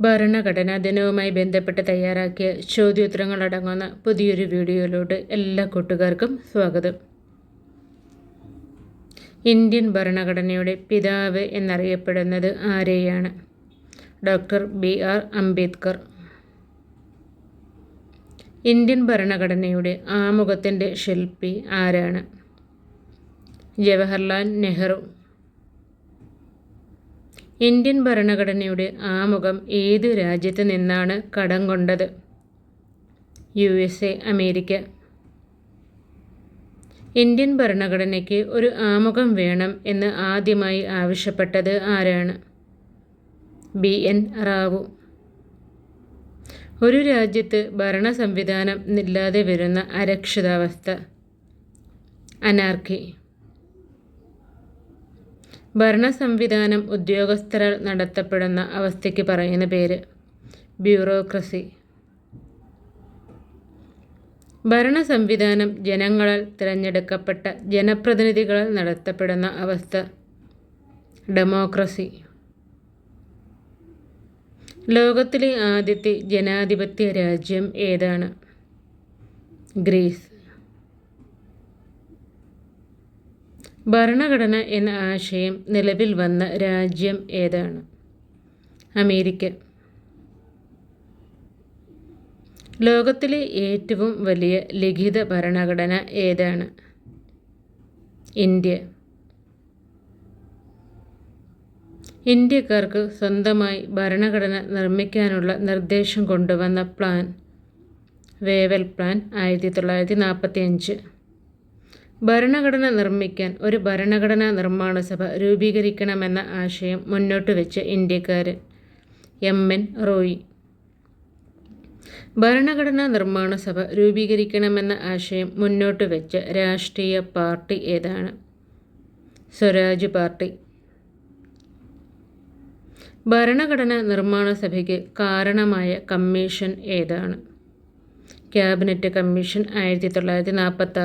ഭരണഘടനാ ദിനവുമായി ബന്ധപ്പെട്ട് തയ്യാറാക്കിയ ചോദ്യോത്തരങ്ങളടങ്ങുന്ന പുതിയൊരു വീഡിയോയിലോട്ട് എല്ലാ കൂട്ടുകാർക്കും സ്വാഗതം. ഇന്ത്യൻ ഭരണഘടനയുടെ പിതാവ് എന്നറിയപ്പെടുന്നത് ആരെയാണ്? Doctor B R Ambedkar. Indian ഭരണഘടനയുടെ ആമുഖത്തിന്റെ ശില്പി ആരാണ്? ജവഹർലാൽ നെഹ്റു. ഇന്ത്യൻ ഭരണഘടനയുടെ ആമുഖം ഏത് രാജ്യത്ത് നിന്നാണ് കടം കൊണ്ടത്? U S A America. Indian ഭരണഘടനയ്ക്ക് ഒരു ആമുഖം വേണം എന്ന് ആദ്യമായി ആവശ്യപ്പെട്ടത് ആരാണ്? ബി. എൻ. റാവു. ഒരു രാജ്യത്ത് ഭരണ സംവിധാനം ഇല്ലാതെ വരുന്ന അരക്ഷിതാവസ്ഥ. അനാർക്കി. ഭരണ സംവിധാനം ഉദ്യോഗസ്ഥരാൽ നടത്തപ്പെടുന്ന അവസ്ഥയ്ക്ക് പറയുന്ന പേര് ബ്യൂറോക്രസി. ഭരണ സംവിധാനം ജനങ്ങളാൽ തിരഞ്ഞെടുക്കപ്പെട്ട ജനപ്രതിനിധികളാൽ നടത്തപ്പെടുന്ന അവസ്ഥ ഡെമോക്രസി. ലോകത്തിലെ ആദ്യത്തെ ജനാധിപത്യ രാജ്യം ഏതാണ്? ഗ്രീസ്. ഭരണഘടന എന്ന ആശയം നിലവിൽ വന്ന രാജ്യം ഏതാണ്? അമേരിക്ക. ലോകത്തിലെ ഏറ്റവും വലിയ ലിഖിത ഭരണഘടന ഏതാണ്? ഇന്ത്യ. ഇന്ത്യക്കാർക്ക് സ്വന്തമായി ഭരണഘടന നിർമ്മിക്കാനുള്ള നിർദ്ദേശം കൊണ്ടുവന്ന പ്ലാൻ. വേവൽ പ്ലാൻ ആയിരത്തി തൊള്ളായിരത്തി നാൽപ്പത്തി അഞ്ച് ഭരണഘടന നിർമ്മിക്കാൻ ഒരു ഭരണഘടനാ നിർമ്മാണ സഭ രൂപീകരിക്കണമെന്ന ആശയം മുന്നോട്ട് വെച്ച ഇന്ത്യക്കാരൻ എം എൻ റോയി. ഭരണഘടനാ നിർമ്മാണ സഭ രൂപീകരിക്കണമെന്ന ആശയം മുന്നോട്ട് വെച്ച രാഷ്ട്രീയ പാർട്ടി ഏതാണ്? സ്വരാജ് പാർട്ടി. ഭരണഘടനാ നിർമ്മാണ സഭയ്ക്ക് കാരണമായ കമ്മീഷൻ ഏതാണ്? ക്യാബിനറ്റ് കമ്മീഷൻ ആയിരത്തി തൊള്ളായിരത്തി നാൽപ്പത്തി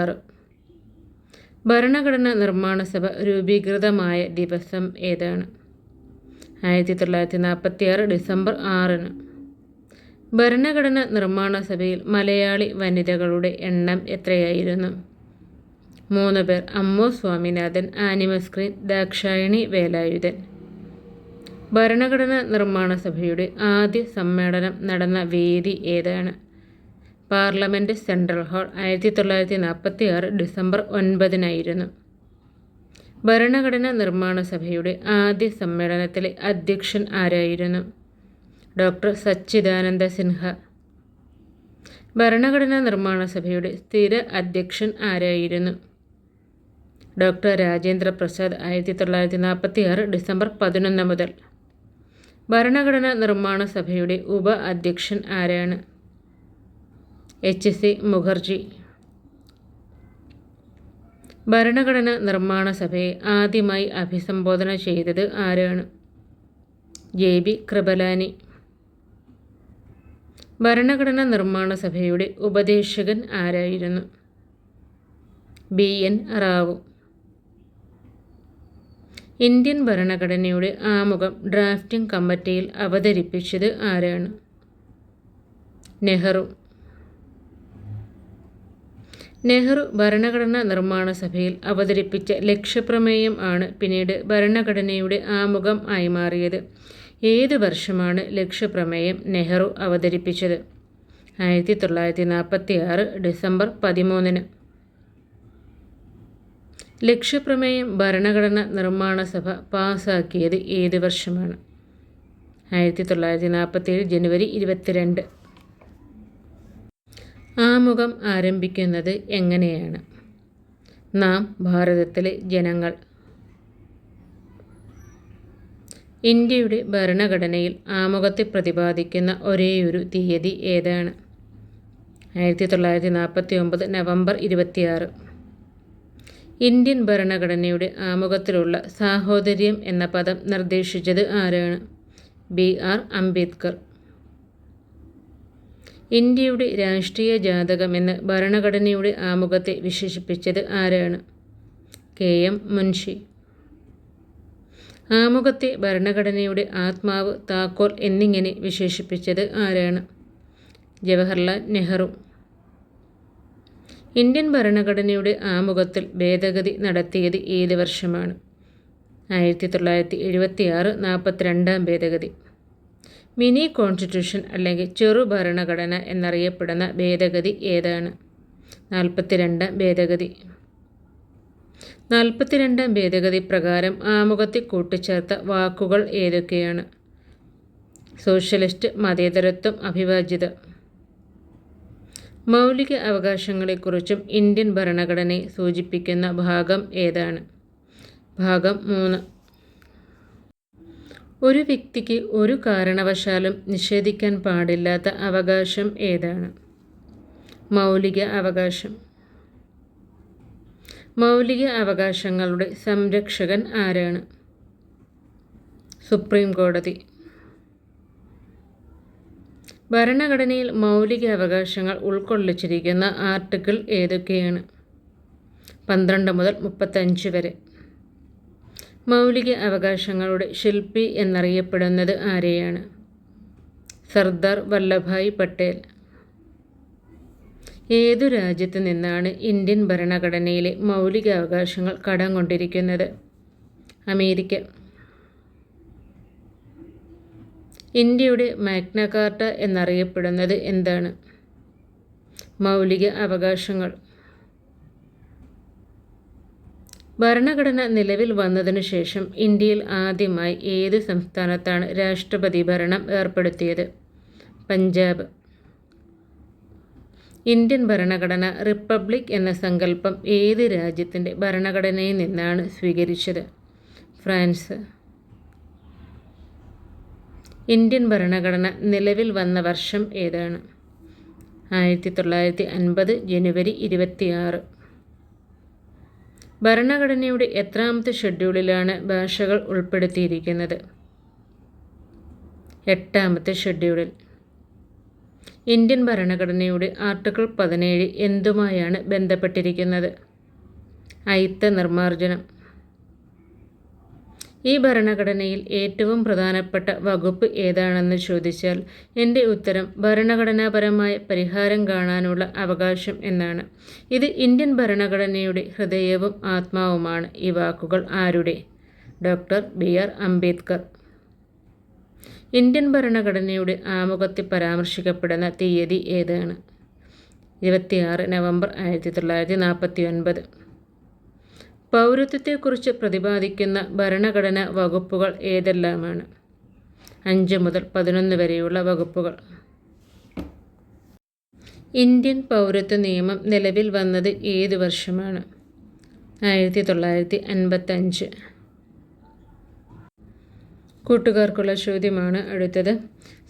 ഭരണഘടനാ നിർമ്മാണ സഭ രൂപീകൃതമായ ദിവസം ഏതാണ്? ആയിരത്തി തൊള്ളായിരത്തി നാൽപ്പത്തി ആറ് ഡിസംബർ ആറിന്. ഭരണഘടന നിർമ്മാണ സഭയിൽ മലയാളി വനിതകളുടെ എണ്ണം എത്രയായിരുന്നു? മൂന്ന് പേർ അമ്മു സ്വാമിനാഥൻ ആനിമസ്ക്രീൻ ദാക്ഷായണി വേലായുധൻ. ഭരണഘടന നിർമ്മാണ സഭയുടെ ആദ്യ സമ്മേളനം നടന്ന വേദി ഏതാണ്? പാർലമെന്റ് സെൻട്രൽ ഹാൾ ആയിരത്തി തൊള്ളായിരത്തി നാൽപ്പത്തി ആറ് ഡിസംബർ ഒൻപതിനായിരുന്നു. ഭരണഘടനാ നിർമ്മാണ സഭയുടെ ആദ്യ സമ്മേളനത്തിലെ അധ്യക്ഷൻ ആരായിരുന്നു? ഡോക്ടർ സച്ചിദാനന്ദ സിൻഹ. ഭരണഘടനാ നിർമ്മാണ സഭയുടെ സ്ഥിര അധ്യക്ഷൻ ആരായിരുന്നു? ഡോക്ടർ രാജേന്ദ്ര പ്രസാദ് ആയിരത്തി തൊള്ളായിരത്തി നാൽപ്പത്തി ആറ് ഡിസംബർ പതിനൊന്ന് മുതൽ. ഭരണഘടനാ നിർമ്മാണ സഭയുടെ ഉപ അധ്യക്ഷൻ ആരാണ്? H C Mukherjee. ഭരണഘടന നിർമ്മാണ സഭയെ ആദ്യമായി അഭിസംബോധന ചെയ്തത് ആരാണ്? J B Kripalani. ഭരണഘടനാ നിർമ്മാണ സഭയുടെ ഉപദേശകൻ ആരായിരുന്നു? B N Rao. ഇന്ത്യൻ ഭരണഘടനയുടെ ആമുഖം ഡ്രാഫ്റ്റിംഗ് കമ്മിറ്റിയിൽ അവതരിപ്പിച്ചത് ആരാണ്? നെഹ്റു. നെഹ്റു ഭരണഘടനാ നിർമ്മാണ സഭയിൽ അവതരിപ്പിച്ച ലക്ഷ്യപ്രമേയം ആണ് പിന്നീട് ഭരണഘടനയുടെ ആമുഖം ആയി മാറിയത്. ഏത് വർഷമാണ് ലക്ഷ്യപ്രമേയം നെഹ്റു അവതരിപ്പിച്ചത്? ആയിരത്തി തൊള്ളായിരത്തി നാൽപ്പത്തി ആറ് ഡിസംബർ പതിമൂന്നിന്. ലക്ഷ്യപ്രമേയം ഭരണഘടന നിർമ്മാണ സഭ പാസാക്കിയത് ഏത് വർഷമാണ്? ആയിരത്തി തൊള്ളായിരത്തി നാൽപ്പത്തി ഏഴ് ജനുവരി ഇരുപത്തിരണ്ട്. ആമുഖം ആരംഭിക്കുന്നത് എങ്ങനെയാണ്? നാം ഭാരതത്തിലെ ജനങ്ങൾ. ഇന്ത്യയുടെ ഭരണഘടനയിൽ ആമുഖത്തെ പ്രതിപാദിക്കുന്ന ഒരേയൊരു തീയതി ഏതാണ്? ആയിരത്തി തൊള്ളായിരത്തി നാൽപ്പത്തി ഒമ്പത് നവംബർ ഇരുപത്തിയാറ്. ഇന്ത്യൻ ഭരണഘടനയുടെ ആമുഖത്തിലുള്ള സാഹോദര്യം എന്ന പദം നിർദ്ദേശിച്ചത് ആരാണ്? B R Ambedkar. ഇന്ത്യയുടെ രാഷ്ട്രീയ ജാതകം എന്ന് ഭരണഘടനയുടെ ആമുഖത്തെ വിശേഷിപ്പിച്ചത് ആരാണ്? കെ. എം. മുൻഷി. ആമുഖത്തെ ഭരണഘടനയുടെ ആത്മാവ് താക്കോൽ എന്നിങ്ങനെ വിശേഷിപ്പിച്ചത് ആരാണ്? ജവഹർലാൽ നെഹ്റു. ഇന്ത്യൻ ഭരണഘടനയുടെ ആമുഖത്തിൽ ഭേദഗതി നടത്തിയത് ഏത് വർഷമാണ്? ആയിരത്തി തൊള്ളായിരത്തി എഴുപത്തി ആറ് നാൽപ്പത്തിരണ്ടാം ഭേദഗതി. മിനി കോൺസ്റ്റിറ്റ്യൂഷൻ അല്ലെങ്കിൽ ചെറു ഭരണഘടന എന്നറിയപ്പെടുന്ന ഭേദഗതി ഏതാണ്? നാൽപ്പത്തിരണ്ട് ഭേദഗതി. നാൽപ്പത്തിരണ്ട് ഭേദഗതി പ്രകാരം ആമുഖത്തിൽ കൂട്ടിച്ചേർത്ത വാക്കുകൾ ഏതൊക്കെയാണ്? സോഷ്യലിസ്റ്റ് മതേതരത്വം അഭിവാജ്യത. മൗലിക അവകാശങ്ങളെക്കുറിച്ചും ഇന്ത്യൻ ഭരണഘടനയെ സൂചിപ്പിക്കുന്ന ഭാഗം ഏതാണ്? ഭാഗം മൂന്ന്. ഒരു വ്യക്തിക്ക് ഒരു കാരണവശാലും നിഷേധിക്കാൻ പാടില്ലാത്ത അവകാശം ഏതാണ്? മൗലിക അവകാശം. മൗലിക അവകാശങ്ങളുടെ സംരക്ഷകൻ ആരാണ്? സുപ്രീം കോടതി. ഭരണഘടനയിൽ മൗലിക അവകാശങ്ങൾ ഉൾക്കൊള്ളിച്ചിരിക്കുന്ന ആർട്ടിക്കിൾ ഏതൊക്കെയാണ്? പന്ത്രണ്ട് മുതൽ മുപ്പത്തഞ്ച് വരെ. മൗലിക അവകാശങ്ങളുടെ ശില്പി എന്നറിയപ്പെടുന്നത് ആരെയാണ്? സർദാർ വല്ലഭായ് പട്ടേൽ. ഏതു രാജ്യത്ത് നിന്നാണ് ഇന്ത്യൻ ഭരണഘടനയിലെ മൗലിക അവകാശങ്ങൾ കടം കൊണ്ടിരിക്കുന്നത്? അമേരിക്ക. ഇന്ത്യയുടെ മാഗ്നകാർട്ട എന്നറിയപ്പെടുന്നത് എന്താണ്? മൗലിക അവകാശങ്ങൾ. ഭരണഘടന നിലവിൽ വന്നതിനു ശേഷം ഇന്ത്യയിൽ ആദ്യമായി ഏത് സംസ്ഥാനത്താണ് രാഷ്ട്രപതി ഭരണം ഏർപ്പെടുത്തിയത്? പഞ്ചാബ്. ഇന്ത്യൻ ഭരണഘടന റിപ്പബ്ലിക് എന്ന സങ്കല്പം ഏത് രാജ്യത്തിന്റെ ഭരണഘടനയിൽ നിന്നാണ് സ്വീകരിച്ചത്? ഫ്രാൻസ്. ഇന്ത്യൻ ഭരണഘടന നിലവിൽ വന്ന വർഷം ഏതാണ്? ആയിരത്തി തൊള്ളായിരത്തി അൻപത് ജനുവരി ഇരുപത്തിയാറ്. ഭരണഘടനയുടെ എത്രാമത്തെ ഷെഡ്യൂളിലാണ് ഭാഷകൾ ഉൾപ്പെടുത്തിയിരിക്കുന്നത്? എട്ടാമത്തെ ഷെഡ്യൂളിൽ. ഇന്ത്യൻ ഭരണഘടനയുടെ ആർട്ടിക്കിൾ പതിനേഴ് എന്തുമായാണ് ബന്ധപ്പെട്ടിരിക്കുന്നത്? അയിത്ത നിർമ്മാർജനം ഈ ഭരണഘടനയിൽ ഏറ്റവും പ്രധാനപ്പെട്ട വകുപ്പ് ഏതാണെന്ന് ചോദിച്ചാൽ എന്റെ ഉത്തരം ഭരണഘടനാപരമായ പരിഹാരം കാണാനുള്ള അവകാശം എന്നാണ്. ഇത് ഇന്ത്യൻ ഭരണഘടനയുടെ ഹൃദയവും ആത്മാവുമാണ്. ഈ വാക്കുകൾ ആരുടെ? Doctor B R Ambedkar. Indian ഭരണഘടനയുടെ ആമുഖത്തിൽ പരാമർശിക്കപ്പെടുന്ന തീയതി ഏതാണ്? ഇരുപത്തിയാറ് നവംബർ ആയിരത്തി തൊള്ളായിരത്തി നാൽപ്പത്തി ഒൻപത് പൗരത്വത്തെക്കുറിച്ച് പ്രതിപാദിക്കുന്ന ഭരണഘടന വകുപ്പുകൾ ഏതെല്ലാമാണ്? അഞ്ച് മുതൽ പതിനൊന്ന് വരെയുള്ള വകുപ്പുകൾ. ഇന്ത്യൻ പൗരത്വ നിയമം നിലവിൽ വന്നത് ഏത് വർഷമാണ്? ആയിരത്തി തൊള്ളായിരത്തി അൻപത്തഞ്ച് കൂട്ടുകാർക്കുള്ള ചോദ്യമാണ് അടുത്തത്.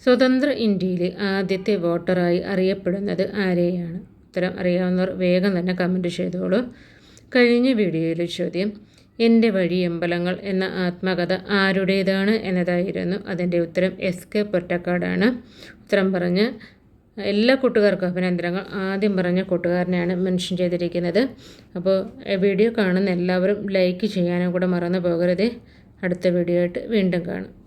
സ്വതന്ത്ര ഇന്ത്യയിലെ ആദ്യത്തെ വോട്ടറായി അറിയപ്പെടുന്നത് ആരെയാണ്? ഉത്തരം അറിയാവുന്നവർ വേഗം തന്നെ കമന്റ് ചെയ്തോളൂ. കഴിഞ്ഞ വീഡിയോയിലെ ചോദ്യം എന്റെ വഴിയമ്പലങ്ങൾ എന്ന ആത്മകഥ ആരുടേതാണ്? എന്നതായിരുന്നു അതിന്റെ ഉത്തരം. എസ് കെ പൊറ്റക്കാടാണ്. ഉത്തരം പറഞ്ഞ് എല്ലാ കൂട്ടുകാർക്കും അഭിനന്ദനങ്ങൾ. ആദ്യം പറഞ്ഞ കൂട്ടുകാരനെയാണ് മെൻഷൻ ചെയ്തിരിക്കുന്നത്. അപ്പോൾ വീഡിയോ കാണുന്ന എല്ലാവരും ലൈക്ക് ചെയ്യാനും കൂടെ മറന്നു പോകരുതേ. അടുത്ത വീഡിയോ ആയിട്ട് വീണ്ടും കാണാം.